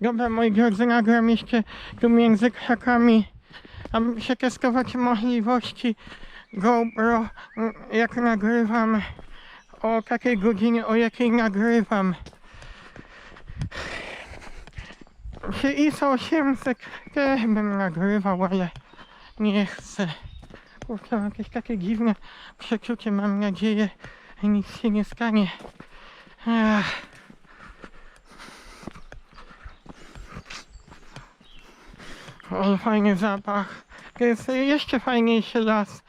Dobra, moi drodzy, nagram jeszcze tu między krzakami, aby przetestować możliwości GoPro, mm, jak nagrywam, o takiej godzinie, o jakiej nagrywam. Przy ISO 800 też bym nagrywał, ale nie chcę. Kurczę, jakieś takie dziwne przeczucie, mam nadzieję, nic się nie stanie. Ale fajny zapach. To jest jeszcze fajniejszy las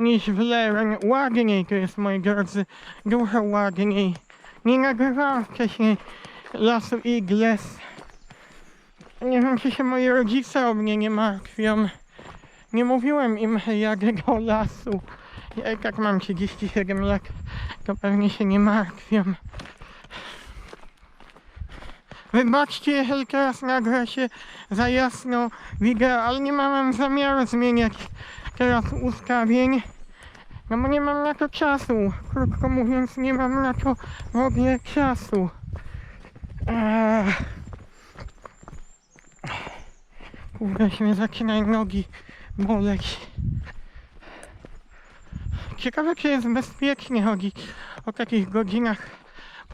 niż w Leren. Ładniej to jest, moi drodzy. Dużo ładniej. Nie nagrywałem wcześniej lasu Igles. Nie wiem, czy się moi rodzice o mnie nie martwią. Nie mówiłem im, jadę do lasu. Ja i tak mam 37 lat, to pewnie się nie martwią. Wybaczcie, jeżeli teraz nagra się za jasno wideo, ale nie mam zamiaru zmieniać teraz ustawień. No bo nie mam na to czasu. Krótko mówiąc, nie mam na to w ogóle czasu. Eee. Kurde, się zaczynają nogi boleć. Ciekawe, czy jest bezpiecznie chodzić o takich godzinach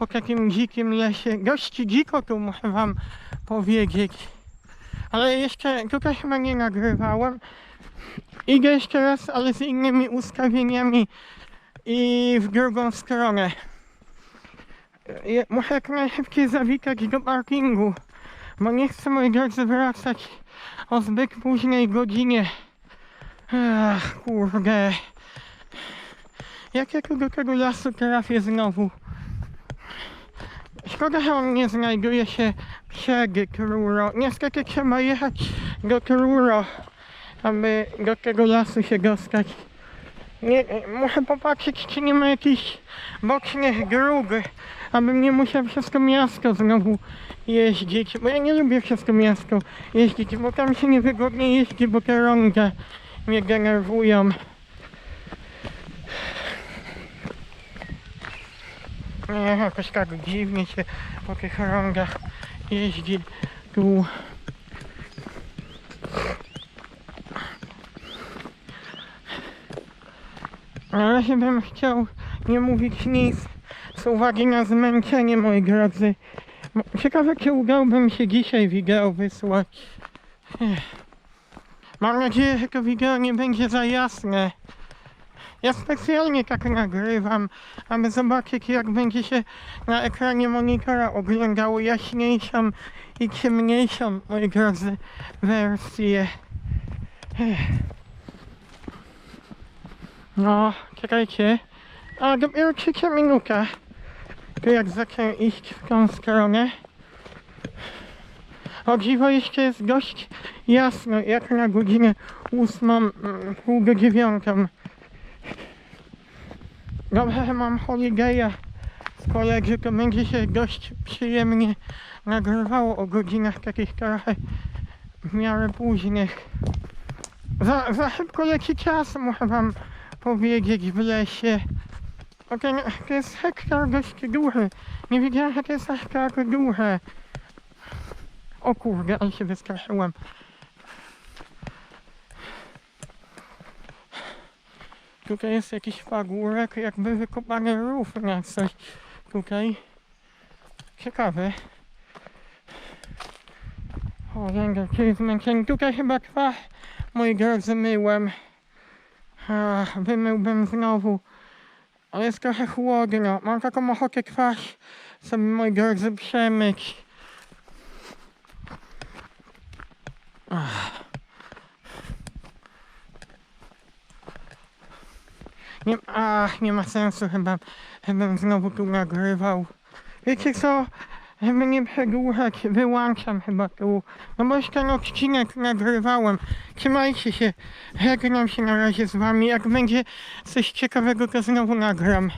po takim dzikim lesie. Dość dziko tu muszę wam powiedzieć. Ale jeszcze tutaj chyba nie nagrywałem. Idę jeszcze raz, ale z innymi ustawieniami i w drugą stronę. Muszę jak najszybciej zawitać do parkingu, bo nie chcę moi drodzy wracać o zbyt późnej godzinie. Ach, kurde. Jak ja do tego lasu trafię znowu? Szkoda, nie znajduje się przed Truro. Niestety trzeba jechać do Truro, aby do tego lasu się dostać. Nie, muszę popatrzeć, czy nie ma jakichś bocznych dróg, abym nie musiał przez to miasto znowu jeździć, bo ja nie lubię przez to miasto jeździć, bo tam się niewygodnie jeździ, bo te rąga mnie denerwują. Nie, jakoś tak dziwnie się po tych rągach jeździ tu. Na razie bym chciał nie mówić nic z uwagi na zmęczenie, moi drodzy. Ciekawe, czy się dzisiaj wideo wysłać. Mam nadzieję, że to wideo nie będzie za jasne. Ja specjalnie tak nagrywam, aby zobaczyć jak będzie się na ekranie monitora oglądało jaśniejszą i ciemniejszą, moi drodzy, wersję. No, czekajcie. A, dopiero trzecia minuta. To jak zacząłem iść w tą stronę. O dziwo jeszcze jest dość jasno, jak na godzinę ósmą, mm, pół do dziewiątą. Dobrze, mam holiday'a z kolegi, to będzie się dość przyjemnie nagrywało o godzinach takich trochę w miarę późnych. Za, za szybko leci czas, muszę wam powiedzieć w lesie. Ten, to jest hektar dość duży. Nie wiedziałem, że to jest aż tak duże. O kurde, ale się wystraszyłem. Tutaj jest jakiś pagórek, jakby wykopany rów na coś. Tutaj. Ciekawe. O, ręka, czyli zmęczenie. Tutaj chyba twarz, moi drodzy, myłem. A, wymyłbym znowu. Ale jest trochę chłodno. Mam taką ochotę twarz sobie, moi drodzy, przemyć. Ach. Nie, ach, nie ma sensu chyba, żebym znowu tu nagrywał. Wiecie co? Żeby nie przedłużać, wyłączam chyba tu. No bo już ten odcinek nagrywałem. Trzymajcie się. Żegnam się na razie z wami. Jak będzie coś ciekawego, to znowu nagram.